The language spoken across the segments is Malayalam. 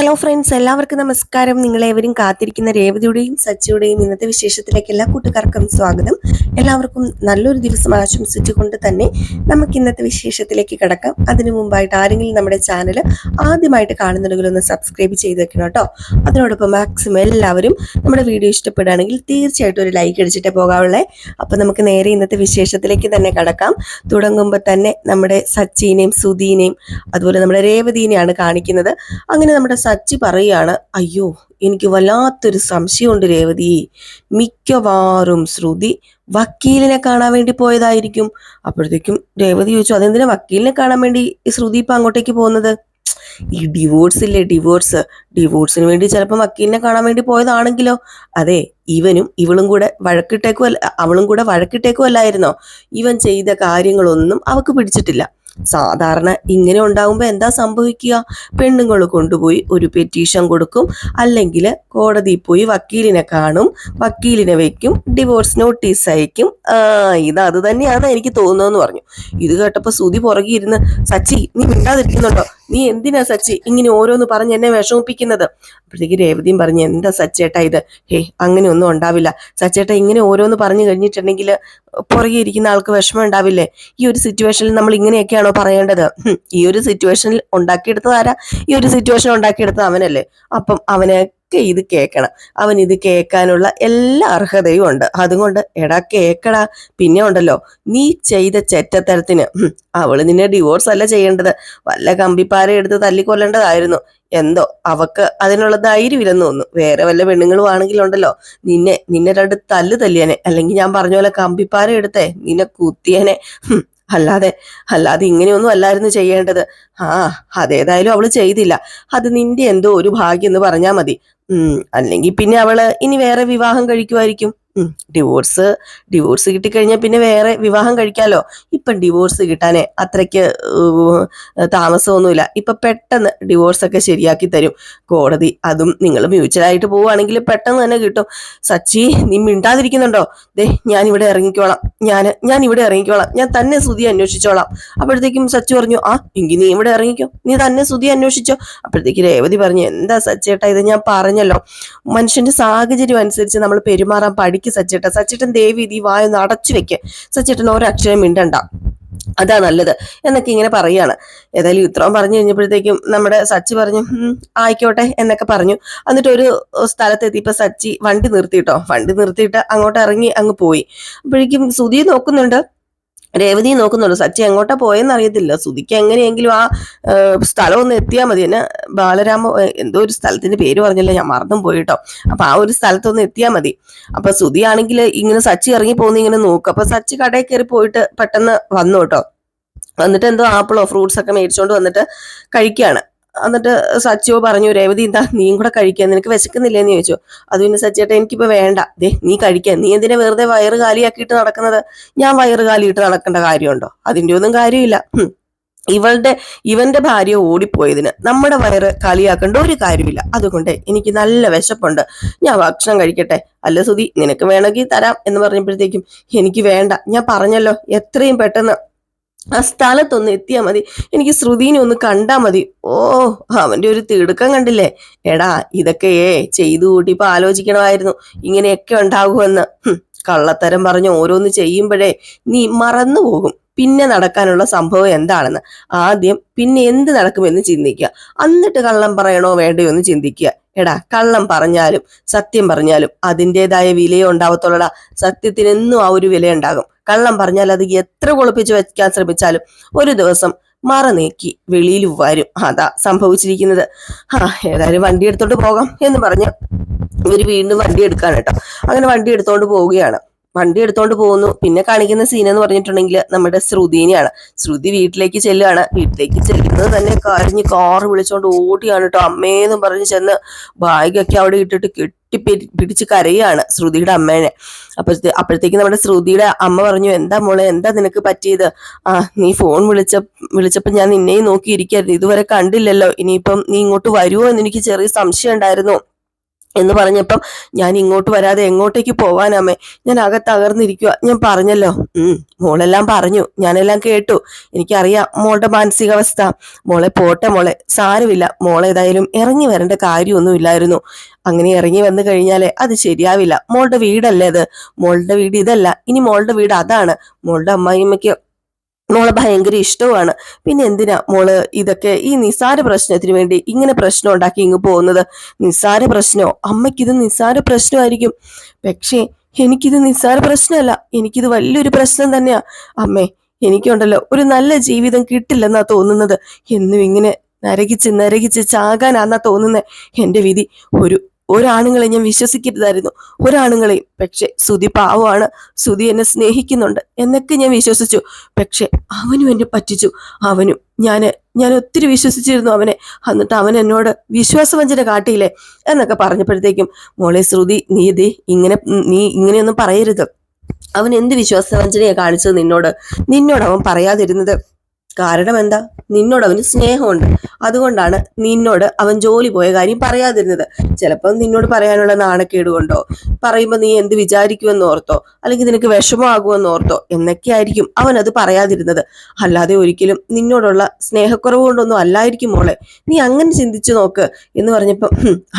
ഹലോ ഫ്രണ്ട്സ് എല്ലാവർക്കും നമസ്കാരം. നിങ്ങളേവരും കാത്തിരിക്കുന്ന രേവതിയുടെയും സച്ചിയുടെയും ഇന്നത്തെ വിശേഷത്തിലേക്ക് എല്ലാ കൂട്ടുകാർക്കും സ്വാഗതം. എല്ലാവർക്കും നല്ലൊരു ദിവസം ആശംസിച്ചുകൊണ്ട് തന്നെ നമുക്ക് ഇന്നത്തെ വിശേഷത്തിലേക്ക് കിടക്കാം. അതിനു മുമ്പായിട്ട് ആരെങ്കിലും നമ്മുടെ ചാനൽ ആദ്യമായിട്ട് കാണുന്നുണ്ടെങ്കിൽ ഒന്ന് സബ്സ്ക്രൈബ് ചെയ്ത് വെക്കണം കേട്ടോ. അതിനോടൊപ്പം മാക്സിമം എല്ലാവരും നമ്മുടെ വീഡിയോ ഇഷ്ടപ്പെടുകയാണെങ്കിൽ തീർച്ചയായിട്ടും ഒരു ലൈക്ക് അടിച്ചിട്ടേ പോകാവുള്ളേ. അപ്പം നമുക്ക് നേരെ ഇന്നത്തെ വിശേഷത്തിലേക്ക് തന്നെ കിടക്കാം. തുടങ്ങുമ്പോൾ തന്നെ നമ്മുടെ സച്ചിനെയും സുധീനെയും അതുപോലെ നമ്മുടെ രേവതീനെയാണ് കാണിക്കുന്നത്. അങ്ങനെ നമ്മുടെ സച്ചി പറയാണ് അയ്യോ എനിക്ക് വല്ലാത്തൊരു സംശയമുണ്ട് രേവതി. മിക്കവാറും ശ്രുതി വക്കീലിനെ കാണാൻ വേണ്ടി പോയതായിരിക്കും. അപ്പോഴത്തേക്കും രേവതി ചോദിച്ചു അതെന്തിനാ വക്കീലിനെ കാണാൻ വേണ്ടി ശ്രുതി ഇപ്പൊ അങ്ങോട്ടേക്ക് പോകുന്നത്? ഈ ഡിവോഴ്സ് ഇല്ലേ ഡിവോഴ്സ്? ഡിവോഴ്സിന് വേണ്ടി ചിലപ്പോൾ വക്കീലിനെ കാണാൻ വേണ്ടി പോയതാണെങ്കിലോ? അതെ ഇവനും ഇവളും കൂടെ വഴക്കിട്ടേക്കും അവളും കൂടെ വഴക്കിട്ടേക്കും അല്ലായിരുന്നോ ഇവൻ ചെയ്ത കാര്യങ്ങളൊന്നും അവക്ക് പിടിച്ചിട്ടില്ല. സാധാരണ ഇങ്ങനെ ഉണ്ടാകുമ്പോൾ എന്താ സംഭവിക്കുക? പെണ്ണുങ്ങൾ കൊണ്ടുപോയി ഒരു പെറ്റീഷൻ കൊടുക്കും. അല്ലെങ്കിൽ കോടതിയിൽ പോയി വക്കീലിനെ കാണും. വക്കീലിനെ വയ്ക്കും ഡിവോഴ്സ് നോട്ടീസ് അയക്കും. ഇത് അത് തന്നെയാണ് എനിക്ക് തോന്നുന്നതെന്ന് പറഞ്ഞു. ഇത് കേട്ടപ്പോൾ സുതി പുറകെ ഇരുന്ന് സച്ചി നീ മിണ്ടാതിരിക്കുന്നുണ്ടോ? നീ എന്തിനാ സച്ചി ഇങ്ങനെ ഓരോന്ന് പറഞ്ഞ് എന്നെ വിഷമിപ്പിക്കുന്നത്? അപ്പോഴത്തേക്ക് രേവതിയും പറഞ്ഞു എന്താ സച്ചേട്ടാ ഇത്? ഹേ അങ്ങനെയൊന്നും ഉണ്ടാവില്ല. സച്ചേട്ട ഇങ്ങനെ ഓരോന്ന് പറഞ്ഞു കഴിഞ്ഞിട്ടുണ്ടെങ്കിൽ പുറകെ ഇരിക്കുന്ന ആൾക്ക് വിഷമം ഉണ്ടാവില്ലേ? ഈ ഒരു സിറ്റുവേഷനിൽ നമ്മൾ ഇങ്ങനെയൊക്കെയാണോ പറയേണ്ടത്? ഈ ഒരു സിറ്റുവേഷനിൽ ഉണ്ടാക്കിയെടുത്തത് ആരാ? ഈ ഒരു സിറ്റുവേഷൻ ഉണ്ടാക്കിയെടുത്തത് അവനല്ലേ. അപ്പം അവനൊക്കെ ഇത് കേൾക്കണം അവൻ ഇത് കേൾക്കാനുള്ള എല്ലാ അർഹതയും ഉണ്ട്. അതുകൊണ്ട് എടാ കേക്കടാ. പിന്നെ ഉണ്ടല്ലോ നീ ചെയ്ത ചെറ്റത്തരത്തിന്. അവൾ നിന്നെ ഡിവോഴ്സ് അല്ല ചെയ്യേണ്ടത്. വല്ല കമ്പിപ്പാര എടുത്ത് തല്ലിക്കൊല്ലേണ്ടതായിരുന്നു. എന്തോ അവക്ക് അതിനുള്ള ധൈര്യം ഇല്ലെന്ന് തോന്നുന്നു. വേറെ വല്ല പെണ്ണുങ്ങളും ആണെങ്കിലുണ്ടല്ലോ നിന്നെ നിന്നെ രണ്ട് തല്ല് തല്ലിയനെ. അല്ലെങ്കിൽ ഞാൻ പറഞ്ഞ പോലെ കമ്പിപ്പാര എടുത്തേ നിന്നെ കുത്തിയനെ. അല്ലാതെ അല്ലാതെ ഇങ്ങനെയൊന്നും അല്ലായിരുന്നു ചെയ്യേണ്ടത്. ആ അതേതായാലും അവൾ ചെയ്തില്ല. അത് നിന്റെ എന്തോ ഒരു ഭാഗ്യം എന്ന് പറഞ്ഞാ മതി. ഉം അല്ലെങ്കിൽ പിന്നെ അവൾ ഇനി വേറെ വിവാഹം കഴിക്കുമായിരിക്കും ഡിവോഴ്സ് ഡിവോഴ്സ് കിട്ടിക്കഴിഞ്ഞാൽ പിന്നെ വേറെ വിവാഹം കഴിക്കാമല്ലോ ഇപ്പം ഡിവോഴ്സ് കിട്ടാനേ അത്രയ്ക്ക് താമസമൊന്നുമില്ല. ഇപ്പം പെട്ടെന്ന് ഡിവോഴ്സ് ഒക്കെ ശരിയാക്കി തരും. കോടതി അതും നിങ്ങൾ മ്യൂച്വലായിട്ട് പോവുകയാണെങ്കിൽ പെട്ടെന്ന് തന്നെ കിട്ടും. സച്ചി നീ മിണ്ടാതിരിക്കുന്നുണ്ടോ? ദേ ഞാൻ ഇവിടെ ഇറങ്ങിക്കോളാം. ഞാൻ ഞാൻ ഇവിടെ ഇറങ്ങിക്കോളാം. ഞാൻ തന്നെ സുതി അന്വേഷിച്ചോളാം. അപ്പോഴത്തേക്കും സച്ചി പറഞ്ഞു ആ എങ്കിൽ നീ ഇവിടെ ഇറങ്ങിക്കോ. നീ തന്നെ സുതി അന്വേഷിച്ചോ. അപ്പോഴത്തേക്ക് രേവതി പറഞ്ഞു എന്താ സച്ചേട്ടാ ഇത്? ഞാൻ പറഞ്ഞല്ലോ. മനുഷ്യന്റെ സാഹചര്യം അനുസരിച്ച് നമ്മൾ പെരുമാറാൻ പഠിക്കും സച്ചേട്ട സച്ചേട്ടൻ സച്ചേട്ടൻ ദേവി ഇത് ഈ വായൊന്ന് അടച്ചു വെക്ക്. സച്ചേട്ടൻ ഒരക്ഷരം മിണ്ടണ്ട. അതാ നല്ലത്. എന്നൊക്കെ ഇങ്ങനെ പറയാണ്. ഏതായാലും ഇത്രയും പറഞ്ഞു കഴിഞ്ഞപ്പോഴത്തേക്കും നമ്മുടെ സച്ചി പറഞ്ഞു "ഉം, ആയിക്കോട്ടെ എന്നൊക്കെ പറഞ്ഞു. എന്നിട്ട് ഒരു സ്ഥലത്തെത്തിയപ്പോ സച്ചി വണ്ടി നിർത്തിയിട്ടോ വണ്ടി നിർത്തിയിട്ട് അങ്ങോട്ട് ഇറങ്ങി അങ്ങ് പോയി. അപ്പോഴേക്കും സുധി നോക്കുന്നുണ്ട്. രേവതി നോക്കുന്നുള്ളൂ. സച്ചി എങ്ങോട്ടാ പോയെന്ന് അറിയത്തില്ല. സുധിക്ക് എങ്ങനെയെങ്കിലും ആ സ്ഥലം ഒന്ന് എത്തിയാൽ മതി. എന്നെ ബാലരാമ എന്തോ ഒരു സ്ഥലത്തിന്റെ പേര് പറഞ്ഞില്ല. ഞാൻ മറന്നും പോയിട്ടോ. അപ്പൊ ആ ഒരു സ്ഥലത്തൊന്ന് എത്തിയാൽ മതി. അപ്പൊ സുധി ആണെങ്കിൽ ഇങ്ങനെ സച്ചി ഇറങ്ങി പോകുന്ന ഇങ്ങനെ നോക്കും. അപ്പൊ സച്ചി കടയിൽ കയറി പോയിട്ട് പെട്ടെന്ന് വന്നു കേട്ടോ. വന്നിട്ട് എന്തോ ആപ്പിളോ ഫ്രൂട്ട്സ് ഒക്കെ മേടിച്ചോണ്ട് വന്നിട്ട് കഴിക്കുകയാണ് എന്നിട്ട് സച്ചിയോ പറഞ്ഞു രേവതി എന്താ നീയും കൂടെ കഴിക്കാൻ? നിനക്ക് വിശക്കുന്നില്ലേന്ന് ചോദിച്ചു. അത് പിന്നെ സച്ചിയേട്ടാ എനിക്കിപ്പോ വേണ്ട. ദേ നീ കഴിക്കാൻ നീ എന്തിനാ വെറുതെ വയറ് കാലിയാക്കിയിട്ട് നടക്കുന്നത്? ഞാൻ വയറ് കാലിയിട്ട് നടക്കേണ്ട കാര്യമുണ്ടോ? അതിന്റെ ഒന്നും കാര്യമില്ല. ഇവളുടെ ഇവന്റെ ഭാര്യ ഓടിപ്പോയതിന് നമ്മുടെ വയറ് കാലിയാക്കേണ്ട ഒരു കാര്യമില്ല. അതുകൊണ്ട് എനിക്ക് നല്ല വിശപ്പുണ്ട്. ഞാൻ ഭക്ഷണം കഴിക്കട്ടെ. അല്ല സുധി നിനക്ക് വേണമെങ്കിൽ തരാം എന്ന് പറഞ്ഞപ്പോഴത്തേക്കും എനിക്ക് വേണ്ട. ഞാൻ പറഞ്ഞല്ലോ എത്രയും പെട്ടെന്ന് ആ സ്ഥലത്തൊന്ന് എത്തിയാൽ മതി. എനിക്ക് ശ്രുതിനെ ഒന്ന് കണ്ടാ മതി. ഓ അവന്റെ ഒരു തിടുക്കം കണ്ടില്ലേ? എടാ ഇതൊക്കെ ചെയ്തു കൂട്ടിയപ്പോ ആലോചിക്കണമായിരുന്നു. ഇങ്ങനെയൊക്കെ ഉണ്ടാകുമെന്ന്. കള്ളത്തരം പറഞ്ഞ് ഓരോന്ന് ചെയ്യുമ്പോഴേ നീ മറന്നു പോകും. പിന്നെ നടക്കാനുള്ള സംഭവം എന്താണെന്ന്. ആദ്യം പിന്നെ എന്ത് നടക്കുമെന്ന് ചിന്തിക്കുക. എന്നിട്ട് കള്ളം പറയണോ വേണ്ടയോ എന്ന് ചിന്തിക്കുക. എടാ കള്ളം പറഞ്ഞാലും സത്യം പറഞ്ഞാലും അതിന്റെതായ വിലയോ ഉണ്ടാവത്തുള്ളടാ. സത്യത്തിനെന്നും ആ ഒരു വില ഉണ്ടാകും കള്ളം പറഞ്ഞാൽ അത് എത്ര കുളിപ്പിച്ച് വെക്കാൻ ശ്രമിച്ചാലും ഒരു ദിവസം മറ നീക്കി വെളിയിൽ വരും. അതാ സംഭവിച്ചിരിക്കുന്നത്. ആ ഏതായാലും വണ്ടി എടുത്തോണ്ട് പോകാം എന്ന് പറഞ്ഞ് ഇവർ വീണ്ടും വണ്ടി എടുക്കാൻ കേട്ടോ. അങ്ങനെ വണ്ടി എടുത്തോണ്ട് പോവുകയാണ്. വണ്ടി എടുത്തോണ്ട് പോകുന്നു. പിന്നെ കാണിക്കുന്ന സീൻ എന്ന് പറഞ്ഞിട്ടുണ്ടെങ്കിൽ നമ്മുടെ ശ്രുതിനെയാണ്. ശ്രുതി വീട്ടിലേക്ക് ചെല്ലുകയാണ്. വീട്ടിലേക്ക് ചെല്ലുന്നത് തന്നെ കരഞ്ഞ് കാറ് വിളിച്ചോണ്ട് ഓടിയാണ് കേട്ടോ. അമ്മേന്നും പറഞ്ഞ് ചെന്ന് ബാഗൊക്കെ അവിടെ ഇട്ടിട്ട് പിടിച്ച് കരയാണ് ശ്രുതിയുടെ അമ്മേനെ. അപ്പൊ അപ്പോഴത്തേക്ക് നമ്മുടെ ശ്രുതിയുടെ അമ്മ പറഞ്ഞു എന്താ മോളെ എന്താ നിനക്ക് പറ്റിയത്? ആ നീ ഫോൺ വിളിച്ച വിളിച്ചപ്പോൾ ഞാൻ നിന്നെയും നോക്കിയിരിക്കായിരുന്നു ഇതുവരെ കണ്ടില്ലല്ലോ. ഇനിയിപ്പം നീ ഇങ്ങോട്ട് വരുമോ എന്ന് എനിക്ക് ചെറിയ സംശയം ഉണ്ടായിരുന്നു. എന്ന് പറഞ്ഞപ്പം ഞാൻ ഇങ്ങോട്ട് വരാതെ എങ്ങോട്ടേക്ക് പോവാനാമേ ഞാൻ അകത്ത് അകർന്നിരിക്കുക ഞാൻ പറഞ്ഞല്ലോ. ഉം മോളെല്ലാം പറഞ്ഞു. ഞാനെല്ലാം കേട്ടു. എനിക്കറിയാം മോളുടെ മാനസികാവസ്ഥ. മോളെ പോട്ടെ മോളെ. സാരമില്ല. മോളെ ഏതായാലും ഇറങ്ങി വരേണ്ട കാര്യമൊന്നുമില്ലായിരുന്നു അങ്ങനെ ഇറങ്ങി വന്നു കഴിഞ്ഞാലേ അത് ശരിയാവില്ല. മോളുടെ വീടല്ലേ അത്? മോളുടെ വീട് ഇതല്ല. ഇനി മോളുടെ വീട് അതാണ്. മോളുടെ അമ്മായിമ്മയ്ക്ക് മോളെ ഭയങ്കര ഇഷ്ടവുമാണ്. പിന്നെ എന്തിനാ മോൾ ഇതൊക്കെ ഈ നിസാര പ്രശ്നത്തിന് വേണ്ടി ഇങ്ങനെ പ്രശ്നം ഉണ്ടാക്കി ഇങ്ങ് പോകുന്നത്? നിസാര പ്രശ്നമോ അമ്മയ്ക്കിത് നിസാര പ്രശ്നമായിരിക്കും. പക്ഷേ എനിക്കിത് നിസ്സാര പ്രശ്നമല്ല. എനിക്കിത് വലിയൊരു പ്രശ്നം തന്നെയാ. അമ്മേ എനിക്കുണ്ടല്ലോ ഒരു നല്ല ജീവിതം കിട്ടില്ലെന്നാ തോന്നുന്നത്. എന്നും ഇങ്ങനെ നരകിച്ച് നരകിച്ച് ചാകാനാന്നാ തോന്നുന്നത് എന്റെ വിധി ഒരു ഒരാണുങ്ങളെ ഞാൻ വിശ്വസിക്കരുതായിരുന്നു. ഒരാണുങ്ങളെയും പക്ഷെ സുതി പാവമാണ്. സുതി എന്നെ സ്നേഹിക്കുന്നുണ്ട്. എന്നൊക്കെ ഞാൻ വിശ്വസിച്ചു. പക്ഷെ അവനും എന്നെ പറ്റിച്ചു. അവനും ഞാൻ ഞാൻ ഒത്തിരി വിശ്വസിച്ചിരുന്നു അവനെ. എന്നിട്ട് അവൻ എന്നോട് വിശ്വാസവഞ്ചന കാട്ടിയില്ലേ എന്നൊക്കെ പറഞ്ഞപ്പോഴത്തേക്കും മോളെ ശ്രുതി നീ ഇതേ ഇങ്ങനെ നീ ഇങ്ങനെയൊന്നും പറയരുത്. അവൻ എന്ത് വിശ്വാസവഞ്ചനയാണ് കാണിച്ചത് നിന്നോട്? നിന്നോട് അവൻ പറയാതിരുന്നത് കാരണം എന്താ? നിന്നോട് അവന് സ്നേഹമുണ്ട്. അതുകൊണ്ടാണ് നിന്നോട് അവൻ ജോലി പോയ കാര്യം പറയാതിരുന്നത്. ചിലപ്പോൾ നിന്നോട് പറയാനുള്ള നാണക്കേട് കൊണ്ടോ പറയുമ്പോൾ നീ എന്ത് വിചാരിക്കുമെന്ന് ഓർത്തോ അല്ലെങ്കിൽ നിനക്ക് വിഷമമാകുമെന്ന് ഓർത്തോ എന്നൊക്കെയായിരിക്കും അവൻ അത് പറയാതിരുന്നത്. അല്ലാതെ ഒരിക്കലും നിന്നോടുള്ള സ്നേഹക്കുറവ് കൊണ്ടൊന്നും അല്ലായിരിക്കും മോളെ. നീ അങ്ങനെ ചിന്തിച്ചു നോക്ക് എന്ന് പറഞ്ഞപ്പം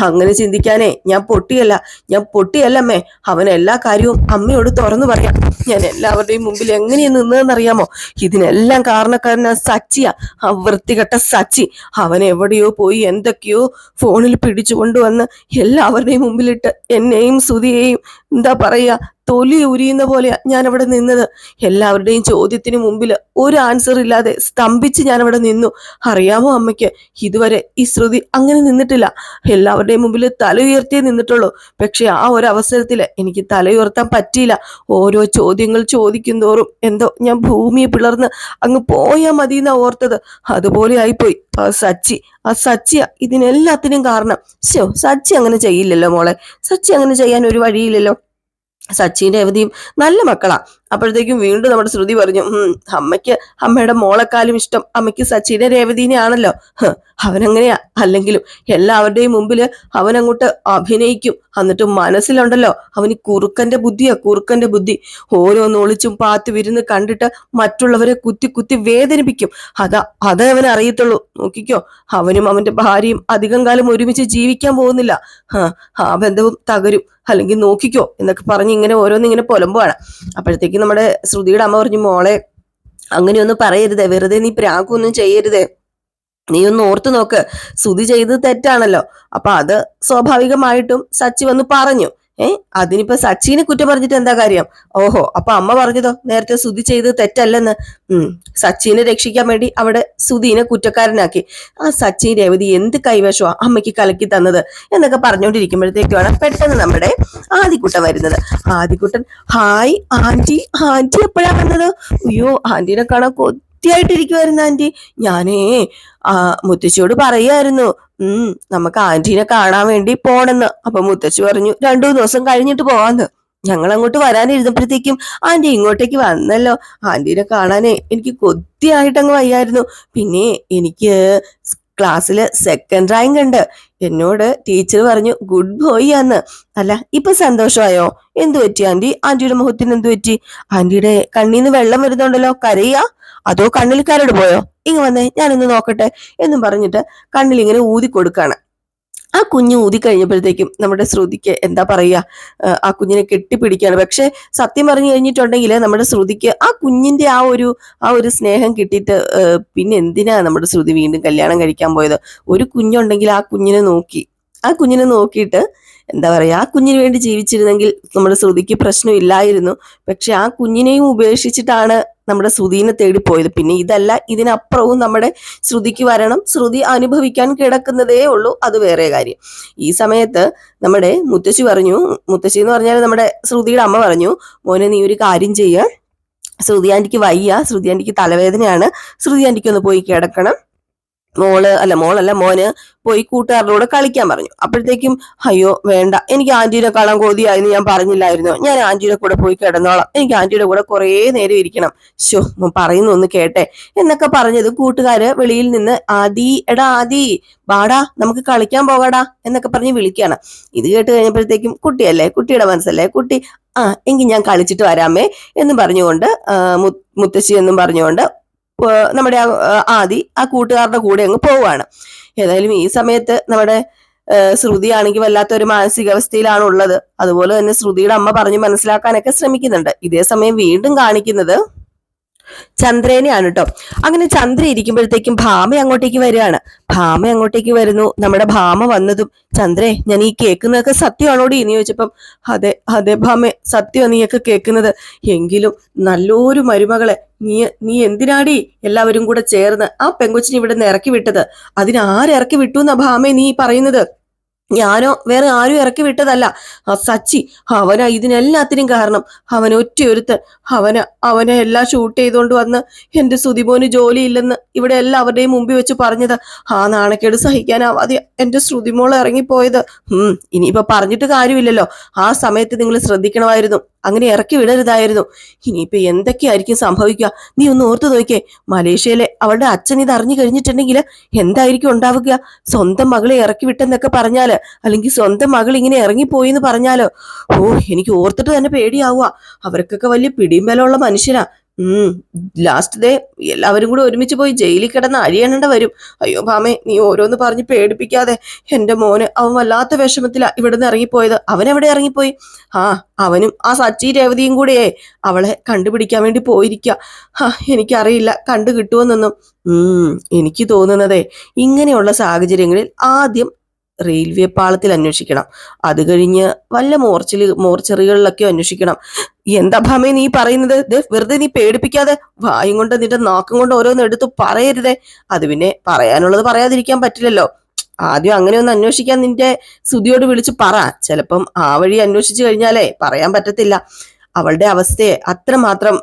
അങ്ങനെ ചിന്തിക്കാനേ ഞാൻ പൊട്ടിയല്ല ഞാൻ പൊട്ടിയല്ലമ്മേ. അവൻ എല്ലാ കാര്യവും അമ്മയോട് തുറന്നു പറയാം. ഞാൻ എല്ലാവരുടെയും മുമ്പിൽ എങ്ങനെയാണ് നിന്നതെന്നറിയാമോ? ഇതിനെല്ലാം കാരണക്കാരൻ ആ സച്ചിയാ ആ വൃത്തികെട്ട സച്ചി. അവൻ എവിടെയോ പോയി എന്തൊക്കെയോ ഫോണിൽ പിടിച്ചു കൊണ്ടുവന്ന് എല്ലാവരുടെയും മുമ്പിലിട്ട് എന്നെയും സുതിയെയും എന്താ പറയാ തൊലി ഉരിയുന്ന പോലെയാ ഞാൻ അവിടെ നിന്നത്. എല്ലാവരുടെയും ചോദ്യത്തിന് മുമ്പിൽ ഒരു ആൻസർ ഇല്ലാതെ സ്തംഭിച്ച് ഞാൻ അവിടെ നിന്നു. അറിയാമോ അമ്മയ്ക്ക്? ഇതുവരെ ഈ ശ്രുതി അങ്ങനെ നിന്നിട്ടില്ല. എല്ലാവരുടെയും മുമ്പിൽ തല ഉയർത്തിയേ നിന്നിട്ടുള്ളൂ. പക്ഷെ ആ ഒരു അവസരത്തിൽ എനിക്ക് തല ഉയർത്താൻ പറ്റിയില്ല. ഓരോ ചോദ്യങ്ങൾ ചോദിക്കും തോറും എന്തോ ഞാൻ ഭൂമിയെ പിളർന്ന് അങ്ങ് പോയാൽ മതി എന്നാ ഓർത്തത്. അതുപോലെ ആയിപ്പോയി. സച്ചി ആ സച്ചിയ ഇതിനെല്ലാത്തിനും കാരണം. ശോ സച്ചി അങ്ങനെ ചെയ്യില്ലല്ലോ മോളെ. സച്ചി അങ്ങനെ ചെയ്യാൻ ഒരു വഴിയില്ലല്ലോ. സച്ചിന്റെ അവധിയും നല്ല മക്കളാ. അപ്പോഴത്തേക്കും വീണ്ടും നമ്മുടെ ശ്രുതി പറഞ്ഞു അമ്മയ്ക്ക് അമ്മയുടെ മോളെക്കാലും ഇഷ്ടം അമ്മയ്ക്ക് സച്ചിന്റെ രേവതീനെ ആണല്ലോ. അവനങ്ങനെയാ. അല്ലെങ്കിലും എല്ലാവരുടെയും മുമ്പിൽ അവൻ അങ്ങോട്ട് അഭിനയിക്കും. എന്നിട്ട് മനസ്സിലുണ്ടല്ലോ അവന് കുറുക്കന്റെ ബുദ്ധിയാ കുറുക്കന്റെ ബുദ്ധി. ഓരോന്ന് ഒളിച്ചും പാത്ത് വിരുന്ന് കണ്ടിട്ട് മറ്റുള്ളവരെ കുത്തി കുത്തി വേദനിപ്പിക്കും. അതാ അതേ അവൻ അറിയത്തുള്ളൂ. നോക്കിക്കോ അവനും അവന്റെ ഭാര്യയും അധികം കാലം ഒരുമിച്ച് ജീവിക്കാൻ പോകുന്നില്ല. ആ ബന്ധവും തകരും. അല്ലെങ്കിൽ നോക്കിക്കോ എന്നൊക്കെ പറഞ്ഞ് ഇങ്ങനെ ഓരോന്ന് ഇങ്ങനെ പുലമ്പുവാണ്. അപ്പോഴത്തേക്ക് നമ്മുടെ ശ്രുതിയുടെ അമ്മ പറഞ്ഞു മോളെ അങ്ങനെയൊന്നും പറയരുത് വെറുതെ നീ പ്രാഗൊന്നും ചെയ്യരുത്. നീ ഒന്ന് ഓർത്തു നോക്ക് ശ്രുതി ചെയ്തത് തെറ്റാണല്ലോ. അപ്പൊ അത് സ്വാഭാവികമായിട്ടും സച്ചി വന്ന് പറഞ്ഞു. ഏ? അതിനിപ്പോ സച്ചിനെ കുറ്റം പറഞ്ഞിട്ട് എന്താ കാര്യം? ഓഹോ അപ്പൊ അമ്മ പറഞ്ഞതോ? നേരത്തെ സുധി ചെയ്ത് തെറ്റല്ലെന്ന്. ഉം സച്ചിനെ രക്ഷിക്കാൻ വേണ്ടി അവിടെ സുധീനെ കുറ്റക്കാരനാക്കി. ആ സച്ചിൻ രേവതി എന്ത് കൈവശമാ അമ്മയ്ക്ക് കലക്കി തന്നത് എന്നൊക്കെ പറഞ്ഞുകൊണ്ടിരിക്കുമ്പോഴത്തേക്കുമാണ് പെട്ടെന്ന് നമ്മുടെ ആദിക്കുട്ടൻ വരുന്നത്. ആദിക്കുട്ടൻ ഹായ് ആന്റി ആന്റി എപ്പോഴാ വന്നത്? അയ്യോ ആന്റീനെ കാണാൻ കൊത്തിയായിട്ടിരിക്കുവായിരുന്നു ആന്റി ഞാനേ ആ മുത്തശ്ശിയോട് പറയായിരുന്നു ഉം നമുക്ക് ആന്റീനെ കാണാൻ വേണ്ടി പോണെന്ന്. അപ്പൊ മുത്തശ്ശി പറഞ്ഞു രണ്ടു ദിവസം കഴിഞ്ഞിട്ട് പോവാന്ന്. ഞങ്ങൾ അങ്ങോട്ട് വരാനിരുന്നപ്പോഴത്തേക്കും ആന്റി ഇങ്ങോട്ടേക്ക് വന്നല്ലോ. ആന്റീനെ കാണാനേ എനിക്ക് കൊത്തിയായിട്ടങ്ങ് വയ്യായിരുന്നു. പിന്നെ എനിക്ക് ക്ലാസ്സിൽ സെക്കൻഡ് റാങ്ക് ഉണ്ട്. എന്നോട് ടീച്ചർ പറഞ്ഞു ഗുഡ് ബോയ് ആന്ന്. അല്ല ഇപ്പൊ സന്തോഷമായോ? എന്തു പറ്റി ആന്റി ആന്റിയുടെ മുഖത്തിന് എന്തു പറ്റി? ആന്റിയുടെ കണ്ണീന്ന് വെള്ളം വരുന്നുണ്ടല്ലോ. കരയാ? അതോ കണ്ണിൽ കരട് പോയോ? ഇങ്ങ് വന്നേ ഞാനൊന്ന് നോക്കട്ടെ എന്നും പറഞ്ഞിട്ട് കണ്ണിൽ ഇങ്ങനെ ഊതി കൊടുക്കാണ്. ആ കുഞ്ഞ് ഊതി കഴിഞ്ഞപ്പോഴത്തേക്കും നമ്മുടെ ശ്രുതിക്ക് എന്താ പറയുക? ആ കുഞ്ഞിനെ കെട്ടിപ്പിടിക്കുകയാണ്. പക്ഷെ സത്യം പറഞ്ഞു കഴിഞ്ഞിട്ടുണ്ടെങ്കിൽ നമ്മുടെ ശ്രുതിക്ക് ആ കുഞ്ഞിന്റെ ആ ഒരു ആ ഒരു സ്നേഹം കിട്ടിയിട്ട് പിന്നെ എന്തിനാ നമ്മുടെ ശ്രുതി വീണ്ടും കല്യാണം കഴിക്കാൻ പോയത്? ഒരു കുഞ്ഞുണ്ടെങ്കിൽ ആ കുഞ്ഞിനെ നോക്കി. ആ കുഞ്ഞിനെ നോക്കിയിട്ട് എന്താ പറയാ ആ കുഞ്ഞിന് വേണ്ടി ജീവിച്ചിരുന്നെങ്കിൽ നമ്മുടെ ശ്രുതിക്ക് പ്രശ്നമില്ലായിരുന്നു. പക്ഷെ ആ കുഞ്ഞിനെയും ഉപേക്ഷിച്ചിട്ടാണ് നമ്മുടെ ശ്രുതിനെ തേടി പോയത് പിന്നെ ഇതല്ല ഇതിനപ്പുറവും നമ്മുടെ ശ്രുതിക്ക് വരണം. ശ്രുതി അനുഭവിക്കാൻ കിടക്കുന്നതേ ഉള്ളൂ. അത് വേറെ കാര്യം. ഈ സമയത്ത് നമ്മുടെ മുത്തശ്ശി പറഞ്ഞു മുത്തശ്ശി എന്ന് പറഞ്ഞാൽ നമ്മുടെ ശ്രുതിയുടെ അമ്മ പറഞ്ഞു മോനെ നീ ഒരു കാര്യം ചെയ്യ. ശ്രുതി ആന്റിക്ക് വയ്യ. ശ്രുതി ആന്റിക്ക് തലവേദനയാണ്. ശ്രുതി ആന്റിക്ക് ഒന്ന് പോയി കിടക്കണം. മോൾ അല്ല മോളല്ല മോന് പോയി കൂട്ടുകാരുടെ കൂടെ കളിക്കാൻ പറഞ്ഞു. അപ്പോഴത്തേക്കും അയ്യോ വേണ്ട എനിക്ക് ആന്റിയുടെ കളം കൊതിയായെന്ന് ഞാൻ പറഞ്ഞില്ലായിരുന്നു? ഞാൻ ആന്റിയുടെ കൂടെ പോയി കിടന്നോളാം. എനിക്ക് ആന്റിയുടെ കൂടെ കുറേ നേരം ഇരിക്കണം. ശോ പറയുന്നു ഒന്ന് കേട്ടെ. എന്നൊക്കെ പറഞ്ഞത് കൂട്ടുകാര് വെളിയിൽ നിന്ന് ആദി എടാ ആദി വാടാ നമുക്ക് കളിക്കാൻ പോകാടാ എന്നൊക്കെ പറഞ്ഞ് വിളിക്കുകയാണ്. ഇത് കേട്ട് കഴിഞ്ഞപ്പോഴത്തേക്കും കുട്ടിയല്ലേ കുട്ടിയുടെ മനസ്സല്ലേ കുട്ടി ആ എങ്കിൽ ഞാൻ കളിച്ചിട്ട് വരാമേ എന്ന് പറഞ്ഞുകൊണ്ട് മുത്തശ്ശി എന്നും പറഞ്ഞുകൊണ്ട് നമ്മുടെ ആദി ആ കൂട്ടുകാരുടെ കൂടെ അങ്ങ് പോവുകയാണ് ഏതായാലും ഈ സമയത്ത് നമ്മുടെ ശ്രുതി ആണെങ്കിൽ വല്ലാത്ത ഒരു മാനസികാവസ്ഥയിലാണ് ഉള്ളത് അതുപോലെ തന്നെ ശ്രുതിയുടെ അമ്മ പറഞ്ഞു മനസ്സിലാക്കാനൊക്കെ ശ്രമിക്കുന്നുണ്ട്. ഇതേ സമയം വീണ്ടും കാണിക്കുന്നത് ചന്ദ്രേനെയാണ് കേട്ടോ അങ്ങനെ ചന്ദ്ര ഇരിക്കുമ്പോഴത്തേക്കും ഭാമ അങ്ങോട്ടേക്ക് വരികയാണ്. ഭാമ അങ്ങോട്ടേക്ക് വരുന്നു. നമ്മുടെ ഭാമ വന്നതും ചന്ദ്രേ ഞാൻ ഈ കേൾക്കുന്നതൊക്കെ സത്യമാണോടി? എന്ന് ചോദിച്ചപ്പം അതെ അതെ ഭാമ സത്യം നീയൊക്കെ കേൾക്കുന്നത്. എങ്കിലും നല്ലൊരു മരുമകളെ നീ നീ എന്തിനാടി എല്ലാവരും കൂടെ ചേർന്ന് ആ പെങ്കൊച്ചിനെ ഇവിടെ നിന്ന് ഇറക്കി വിട്ടത് അതിനാരിറക്കി വിട്ടു എന്നാ ഭാമേ നീ പറയുന്നത്? ഞാനോ വേറെ ആരും ഇറക്കി വിട്ടതല്ല. ആ സച്ചി അവന ഇതിനെല്ലാത്തിനും കാരണം. അവൻ ഒറ്റയൊരുത്ത് അവന് അവനെ എല്ലാം ഷൂട്ട് ചെയ്തുകൊണ്ട് വന്ന് എന്റെ സുതിമോന് ജോലിയില്ലെന്ന് ഇവിടെ എല്ലാവരുടെയും മുമ്പിൽ വെച്ച് പറഞ്ഞത്. ആ നാണക്കേട് സഹിക്കാനാവാതെ എന്റെ ശ്രുതിമോൾ ഇറങ്ങിപ്പോയത്. ഉം ഇനിയിപ്പൊ പറഞ്ഞിട്ട് കാര്യമില്ലല്ലോ. ആ സമയത്ത് നിങ്ങൾ ശ്രദ്ധിക്കണമായിരുന്നു. അങ്ങനെ ഇറക്കി വിടരുതായിരുന്നു. ഇനിയിപ്പൊ എന്തൊക്കെയായിരിക്കും സംഭവിക്കുക? നീ ഒന്ന് ഓർത്തു നോക്കിയേ. മലേഷ്യയിലെ അവളുടെ അച്ഛൻ ഇത് അറിഞ്ഞു കഴിഞ്ഞിട്ടുണ്ടെങ്കിൽ എന്തായിരിക്കും ഉണ്ടാവുക? സ്വന്തം മകളെ ഇറക്കി വിട്ടെന്നൊക്കെ പറഞ്ഞാൽ അല്ലെങ്കിൽ സ്വന്തം മകൾ ഇങ്ങനെ ഇറങ്ങിപ്പോയി എന്ന് പറഞ്ഞാലോ? ഓ എനിക്ക് ഓർത്തിട്ട് തന്നെ പേടിയാവുക. അവർക്കൊക്കെ വലിയ പിടിയും ബലമുള്ള മനുഷ്യനാ ഉം ലാസ്റ്റ് ഡേ എല്ലാവരും കൂടെ ഒരുമിച്ച് പോയി ജയിലിൽ കിടന്ന് അഴിയണേണ്ട വരും. അയ്യോ ഭാമേ നീ ഓരോന്ന് പറഞ്ഞ് പേടിപ്പിക്കാതെ. എന്റെ മോന് അവൻ വല്ലാത്ത വിഷമത്തിലാ ഇവിടുന്ന് ഇറങ്ങിപ്പോയത്. അവൻ എവിടെ ഇറങ്ങിപ്പോയി? ആ അവനും ആ സച്ചി രേവതിയും കൂടെയേ അവളെ കണ്ടുപിടിക്കാൻ വേണ്ടി പോയിരിക്ക. എനിക്കറിയില്ല കണ്ടു കിട്ടുമെന്നൊന്നും ഉം എനിക്ക് തോന്നുന്നതേ ഇങ്ങനെയുള്ള സാഹചര്യങ്ങളിൽ ആദ്യം റെയിൽവേ പാളത്തിൽ അന്വേഷിക്കണം. അത് കഴിഞ്ഞ് വല്ല മോർച്ചിൽ മോർച്ചറികളിലൊക്കെ അന്വേഷിക്കണം. എന്താ ഭാമേ നീ പറയുന്നത്? വെറുതെ നീ പേടിപ്പിക്കാതെ വായും കൊണ്ട് നിന്റെ നാക്കും കൊണ്ട് ഓരോന്ന് എടുത്തു പറയരുതേ. അത് പിന്നെ പറയാനുള്ളത് പറയാതിരിക്കാൻ പറ്റില്ലല്ലോ. ആദ്യം അങ്ങനെ ഒന്ന് അന്വേഷിക്കാൻ നിന്റെ സുതിയോട് വിളിച്ച് പറ. ചിലപ്പം ആ വഴി അന്വേഷിച്ചു കഴിഞ്ഞാലേ പറയാൻ പറ്റത്തില്ല. അവളുടെ അവസ്ഥയെ അത്രമാത്രം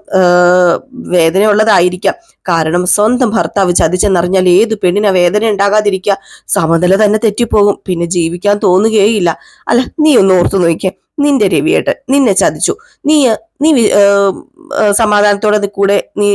വേദനയുള്ളതായിരിക്കാം. കാരണം സ്വന്തം ഭർത്താവ് ചതിച്ചെന്നറിഞ്ഞാൽ ഏത് പെണ്ണിന് വേദന ഉണ്ടാകാതിരിക്കുക? സമനില തന്നെ തെറ്റിപ്പോകും. പിന്നെ ജീവിക്കാൻ തോന്നുകയേയില്ല. അല്ല നീ ഒന്ന് ഓർത്തു നോക്കിയേ. നിന്റെ രവിയേട്ട് നിന്നെ ചതിച്ചു. നീ നീ സമാധാനത്തോടെ കൂടെ നീ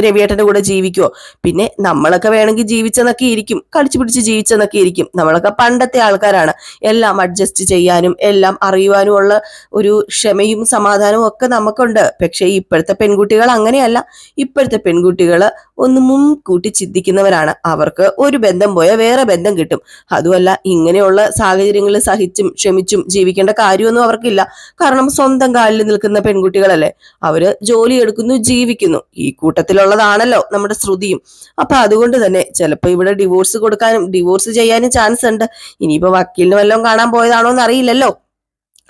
രവിയേട്ടന്റെ കൂടെ ജീവിക്കുവോ? പിന്നെ നമ്മളൊക്കെ വേണമെങ്കിൽ ജീവിച്ചെന്നൊക്കെ ഇരിക്കും. കളിച്ചു പിടിച്ച് ജീവിച്ചെന്നൊക്കെ ഇരിക്കും. നമ്മളൊക്കെ പണ്ടത്തെ ആൾക്കാരാണ്. എല്ലാം അഡ്ജസ്റ്റ് ചെയ്യാനും എല്ലാം അറിയുവാനും ഉള്ള ഒരു ക്ഷമയും സമാധാനവും ഒക്കെ നമുക്കുണ്ട്. പക്ഷേ ഇപ്പോഴത്തെ പെൺകുട്ടികൾ അങ്ങനെയല്ല. ഇപ്പോഴത്തെ പെൺകുട്ടികൾ ഒന്ന് മുൻകൂട്ടി ചിന്തിക്കുന്നവരാണ്. അവർക്ക് ഒരു ബന്ധം പോയാൽ വേറെ ബന്ധം കിട്ടും. അതുമല്ല ഇങ്ങനെയുള്ള സാഹചര്യങ്ങൾ സഹിച്ചും ക്ഷമിച്ചും ജീവിക്കേണ്ട കാര്യമൊന്നും അവർക്കില്ല. കാരണം സ്വന്തം കാലിൽ നിൽക്കുന്ന പെൺകുട്ടികളല്ലേ അവർ ജോലി എടുക്കുന്നു ജീവിക്കുന്നു. ഈ കൂട്ടത്തിലുള്ളതാണല്ലോ നമ്മുടെ ശ്രുതിയും. അപ്പൊ അതുകൊണ്ട് തന്നെ ചിലപ്പോ ഇവിടെ ഡിവോഴ്സ് കൊടുക്കാനും ഡിവോഴ്സ് ചെയ്യാനും ചാൻസ് ഉണ്ട് ഇനിയിപ്പോ വക്കീലിന് വല്ലതും കാണാൻ പോയതാണോ എന്ന് അറിയില്ലല്ലോ.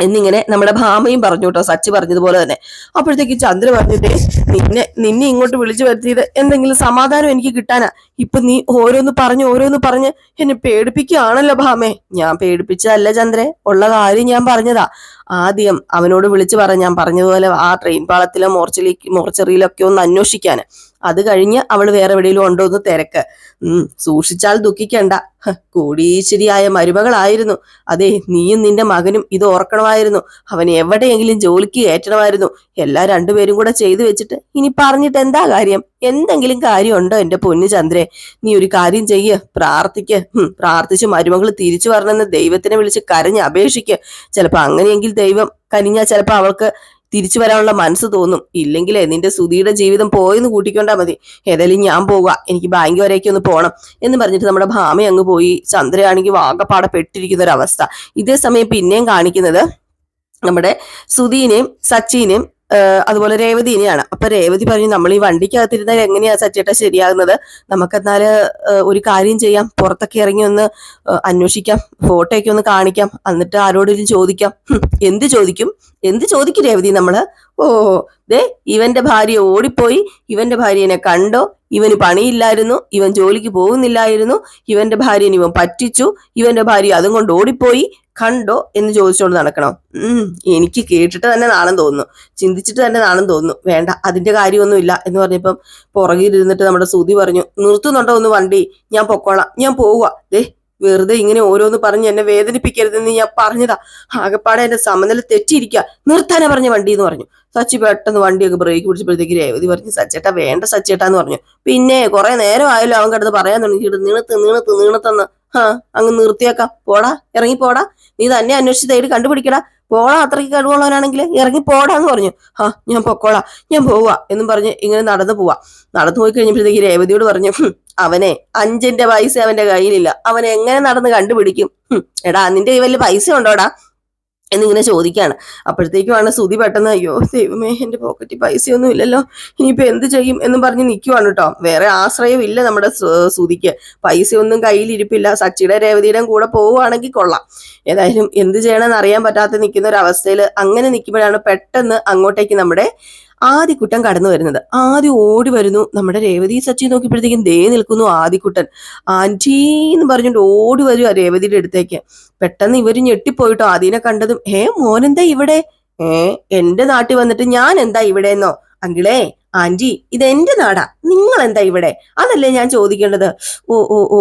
എന്നിങ്ങനെ നമ്മുടെ ഭാമയും പറഞ്ഞു കേട്ടോ സച്ചി പറഞ്ഞതുപോലെ തന്നെ. അപ്പോഴത്തേക്ക് ചന്ദ്ര പറഞ്ഞിട്ടേ നിന്നെ നിന്നെ ഇങ്ങോട്ട് വിളിച്ചു വരുത്തിയത് എന്തെങ്കിലും സമാധാനം എനിക്ക് കിട്ടാനാ. ഇപ്പൊ നീ ഓരോന്ന് പറഞ്ഞു ഓരോന്ന് പറഞ്ഞ് എന്നെ പേടിപ്പിക്കുകയാണല്ലോ ഭാമേ. ഞാൻ പേടിപ്പിച്ചതല്ല ചന്ദ്രെ ഉള്ള കാര്യം ഞാൻ പറഞ്ഞതാ. ആദ്യം അവനോട് വിളിച്ചു പറഞ്ഞ ഞാൻ പറഞ്ഞതുപോലെ ആ ട്രെയിൻ പാളത്തിലോ മോർച്ചറിയിലേക്ക് മോർച്ചറിയിലൊക്കെ ഒന്ന് അന്വേഷിക്കാന്. അത് കഴിഞ്ഞ് അവൾ വേറെ എവിടെയെങ്കിലും ഉണ്ടോ എന്ന് തിരക്ക്. ഉം സൂക്ഷിച്ചാൽ ദുഃഖിക്കണ്ട. കോടീശ്വരിയായ മരുമകളായിരുന്നു. അതെ നീയും നിന്റെ മകനും ഇത് ഓർക്കണമായിരുന്നു. അവൻ എവിടെയെങ്കിലും ജോലിക്ക് കയറ്റണമായിരുന്നു. എല്ലാ രണ്ടുപേരും കൂടെ ചെയ്തു വെച്ചിട്ട് ഇനി പറഞ്ഞിട്ട് എന്താ കാര്യം? എന്തെങ്കിലും കാര്യമുണ്ടോ എന്റെ പൊന്നു ചന്ദ്രെ? നീ ഒരു കാര്യം ചെയ്യ പ്രാർത്ഥിക്ക്. പ്രാർത്ഥിച്ച് മരുമകൾ തിരിച്ചു വരണമെന്ന് ദൈവത്തിനെ വിളിച്ച് കരഞ്ഞ് അപേക്ഷിക്ക്. ചിലപ്പോ അങ്ങനെയെങ്കിൽ ദൈവം കനിഞ്ഞാൽ ചിലപ്പോ അവൾക്ക് തിരിച്ചു വരാനുള്ള മനസ്സ് തോന്നും. ഇല്ലെങ്കിലേ നിന്റെ സുധിയുടെ ജീവിതം പോയെന്ന് കൂട്ടിക്കൊണ്ടാ മതി. ഏതായാലും ഞാൻ പോവുക എനിക്ക് ബാങ്ക് വരേക്ക് ഒന്ന് പോകണം എന്ന് പറഞ്ഞിട്ട് നമ്മുടെ ഭാമ അങ്ങ് പോയി. ചന്ദ്രയാണെങ്കിൽ വാഗപ്പാടെ പെട്ടിരിക്കുന്ന ഒരു അവസ്ഥ ഇതേ സമയം പിന്നെയും കാണിക്കുന്നത് നമ്മുടെ സുധീനെയും സച്ചിനെയും അതുപോലെ രേവതിനെയാണ് അപ്പൊ രേവതി പറഞ്ഞു നമ്മൾ ഈ വണ്ടിക്കകത്തിരുന്നാൽ എങ്ങനെയാ സച്ചേട്ട ശരിയാകുന്നത്? നമുക്കെന്നാൽ ഒരു കാര്യം ചെയ്യാം. പുറത്തൊക്കെ ഇറങ്ങി ഒന്ന് അന്വേഷിക്കാം. ഫോട്ടോ ഒക്കെ ഒന്ന് കാണിക്കാം. എന്നിട്ട് ആരോടെങ്കിലും ചോദിക്കാം. എന്ത് ചോദിക്കും? എന്ത് ചോദിക്കും രേവതി നമ്മൾ? ഓ ദേ ഇവന്റെ ഭാര്യ ഓടിപ്പോയി. ഇവന്റെ ഭാര്യനെ കണ്ടോ? ഇവന് പണിയില്ലായിരുന്നു ഇവൻ ജോലിക്ക് പോകുന്നില്ലായിരുന്നു ഇവന്റെ ഭാര്യനെ ഇവൻ പറ്റിച്ചു ഇവന്റെ ഭാര്യ അതും കൊണ്ട് ഓടിപ്പോയി. കണ്ടോ എന്ന് ചോദിച്ചുകൊണ്ട് നടക്കണം. എനിക്ക് കേട്ടിട്ട് തന്നെ നാണം തോന്നുന്നു. ചിന്തിച്ചിട്ട് തന്നെ നാണം തോന്നുന്നു. വേണ്ട അതിന്റെ കാര്യമൊന്നുമില്ല എന്ന് പറഞ്ഞപ്പം പുറകിലിരുന്നിട്ട് നമ്മുടെ സുതി പറഞ്ഞു നിർത്തുന്നുണ്ടോ ഒന്ന് വണ്ടി? ഞാൻ പൊക്കോളാം. ഞാൻ പോവുക. ദേ വെറുതെ ഇങ്ങനെ ഓരോന്ന് പറഞ്ഞ് എന്നെ വേദനിപ്പിക്കരുതെന്ന് ഞാൻ പറഞ്ഞതാ. ആകെപ്പാടെ എന്റെ സമനില തെറ്റിയിരിക്കുക നിർത്താനാ പറഞ്ഞ വണ്ടി എന്ന് പറഞ്ഞു. സച്ചി പെട്ടെന്ന് വണ്ടിയൊക്കെ ബ്രേക്ക് പിടിച്ചപ്പോഴത്തേക്ക് രേവതി പറഞ്ഞു സച്ചേട്ടാ വേണ്ട സച്ചേട്ടാന്ന് പറഞ്ഞു. പിന്നെ കുറെ നേരം ആയാലും അവൻ കിടന്ന് പറയാൻ തുടങ്ങിയിട്ട് നീണത്ത് നീണത്ത് നീണത്തെന്ന്. ആ അങ്ങ് നിർത്തിയേക്കാം. പോടാ ഇറങ്ങി പോടാ നീ തന്നെ അന്വേഷിച്ച് തേടി കണ്ടുപിടിക്കടാ. പോടാ അത്രയ്ക്ക് കഴിവുള്ളവനാണെങ്കിൽ ഇറങ്ങി പോടാന്ന് പറഞ്ഞു. ആ ഞാൻ പൊക്കോളാം ഞാൻ പോവാ എന്നും പറഞ്ഞ് ഇങ്ങനെ നടന്നു പോവാ. നടന്നു പോയി കഴിഞ്ഞപ്പോഴത്തേക്ക് രേവതിയോട് പറഞ്ഞു അവനെ അഞ്ചിന്റെ പൈസ അവന്റെ കയ്യിലില്ല. അവൻ എങ്ങനെ നടന്ന് കണ്ടുപിടിക്കും? എടാ നിന്റെ കയ്യിൽ വലിയ പൈസ ഉണ്ടോടാ? എന്നിങ്ങനെ ചോദിക്കുകയാണ് അപ്പോഴത്തേക്കുമാണ് സുതി പെട്ടെന്ന് അയ്യോ ദൈവമേ എന്റെ പോക്കറ്റിൽ പൈസയൊന്നും ഇല്ലല്ലോ. ഇനിയിപ്പോൾ എന്ത് ചെയ്യും? എന്ന് പറഞ്ഞ് നിൽക്കുവാണ് കേട്ടോ വേറെ ആശ്രയമില്ല നമ്മുടെ സുതിക്ക് പൈസയൊന്നും കയ്യിലിരിപ്പില്ല. സച്ചിയുടെ രേവതിയുടെ കൂടെ പോവുകയാണെങ്കിൽ കൊള്ളാം. ഏതായാലും എന്ത് ചെയ്യണമെന്ന് അറിയാൻ പറ്റാതെ നിൽക്കുന്ന ഒരു അവസ്ഥയിൽ അങ്ങനെ നിൽക്കുമ്പോഴാണ് പെട്ടെന്ന് അങ്ങോട്ടേക്ക് നമ്മുടെ ആദിക്കുട്ടൻ കടന്നു വരുന്നത്. ആദ്യം ഓടി വരുന്നു നമ്മുടെ രേവതി സച്ചി നോക്കിയപ്പോഴത്തേക്കും ദേ നിൽക്കുന്നു ആദിക്കുട്ടൻ. ആന്റി എന്ന് പറഞ്ഞുകൊണ്ട് ഓടി വരുക രേവതിയുടെ അടുത്തേക്ക്. പെട്ടെന്ന് ഇവർ ഞെട്ടിപ്പോയിട്ടോ ആദീനെ കണ്ടതും ഏ മോനെന്താ ഇവിടെ? ഏ എന്റെ നാട്ടിൽ വന്നിട്ട് ഞാൻ എന്താ ഇവിടെ എന്നോ അങ്കിളേ ആന്റി ഇത് എന്റെ നാടാ. നിങ്ങൾ എന്താ ഇവിടെ? അതല്ലേ ഞാൻ ചോദിക്കേണ്ടത്. ഓ ഓ ഓ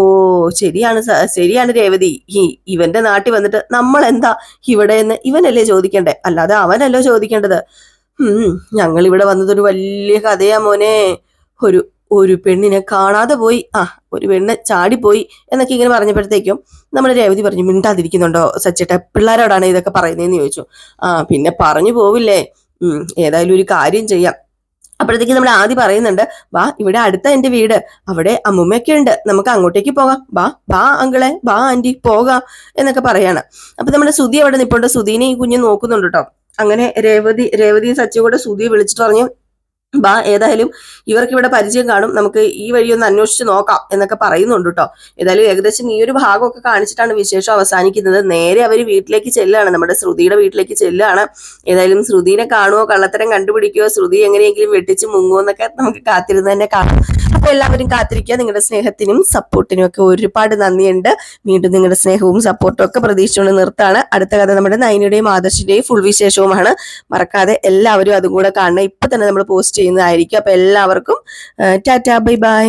ശരിയാണ് ശരിയാണ് രേവതി. ഈ ഇവന്റെ നാട്ടിൽ വന്നിട്ട് നമ്മൾ എന്താ ഇവിടെ എന്ന് ഇവനല്ലേ ചോദിക്കണ്ടേ? അല്ലാതെ അവനല്ലോ ചോദിക്കേണ്ടത്. ഞങ്ങൾ ഇവിടെ വന്നതൊരു വലിയ കഥയാ മോനെ. ഒരു ഒരു പെണ്ണിനെ കാണാതെ പോയി. ആ ഒരു പെണ്ണ് ചാടിപ്പോയി എന്നൊക്കെ ഇങ്ങനെ പറഞ്ഞപ്പോഴത്തേക്കും നമ്മുടെ രേവതി പറഞ്ഞു മിണ്ടാതിരിക്കുന്നുണ്ടോ സച്ചേട്ട? പിള്ളേരോടാണ് ഇതൊക്കെ പറയുന്നതെന്ന് ചോദിച്ചു. ആ പിന്നെ പറഞ്ഞു പോവില്ലേ. ഏതായാലും ഒരു കാര്യം ചെയ്യാം. അപ്പോഴത്തേക്ക് നമ്മൾ ആദ്യം പറയുന്നുണ്ട് വാ ഇവിടെ അടുത്ത എന്റെ വീട്. അവിടെ അമ്മുമ്മയൊക്കെ ഉണ്ട്. നമുക്ക് അങ്ങോട്ടേക്ക് പോകാം. വാ വാ അങ്കിളെ. വാ ആന്റി പോകാം എന്നൊക്കെ പറയാണ്. അപ്പൊ നമ്മുടെ സുധി അവിടെ നിൽപ്പുണ്ട് സുധീനെ ഈ കുഞ്ഞ് നോക്കുന്നുണ്ട് കേട്ടോ. അങ്ങനെ രേവതി രേവതിയും സച്ചിയും കൂടെ സുധിയെ വിളിച്ചിട്ട് പറഞ്ഞു ബാ ഏതായാലും ഇവർക്ക് ഇവിടെ പരിചയം കാണും. നമുക്ക് ഈ വഴി ഒന്ന് അന്വേഷിച്ച് നോക്കാം എന്നൊക്കെ പറയുന്നുണ്ട് കേട്ടോ ഏതായാലും ഏകദേശം ഈ ഒരു ഭാഗമൊക്കെ കാണിച്ചിട്ടാണ് വിശേഷം അവസാനിക്കുന്നത്. നേരെ അവർ വീട്ടിലേക്ക് ചെല്ലുകയാണ് നമ്മുടെ ശ്രുതിയുടെ വീട്ടിലേക്ക് ചെല്ലുകയാണ് ഏതായാലും ശ്രുതിനെ കാണുമോ കള്ളത്തരം കണ്ടുപിടിക്കുകയോ ശ്രുതി എങ്ങനെയെങ്കിലും വെട്ടിച്ച് മുങ്ങുമോ എന്നൊക്കെ നമുക്ക് കാത്തിരുന്ന് തന്നെ കാണാം. അപ്പൊ എല്ലാവരും കാത്തിരിക്കുക. നിങ്ങളുടെ സ്നേഹത്തിനും സപ്പോർട്ടിനും ഒക്കെ ഒരുപാട് നന്ദിയുണ്ട്. വീണ്ടും നിങ്ങളുടെ സ്നേഹവും സപ്പോർട്ടും ഒക്കെ പ്രതീക്ഷിച്ചുകൊണ്ട് നിർത്താണ് അടുത്ത കഥ നമ്മുടെ നൈനയുടെയും ആദർശിന്റെയും ഫുൾ വിശേഷവുമാണ്. മറക്കാതെ എല്ലാവരും അതും കൂടെ കാണണം. ഇപ്പൊ തന്നെ നമ്മൾ പോസ്റ്റ് ചെയ്യുന്നതായിരിക്കും. അപ്പൊ എല്ലാവർക്കും ടാറ്റാ ബൈ ബൈ.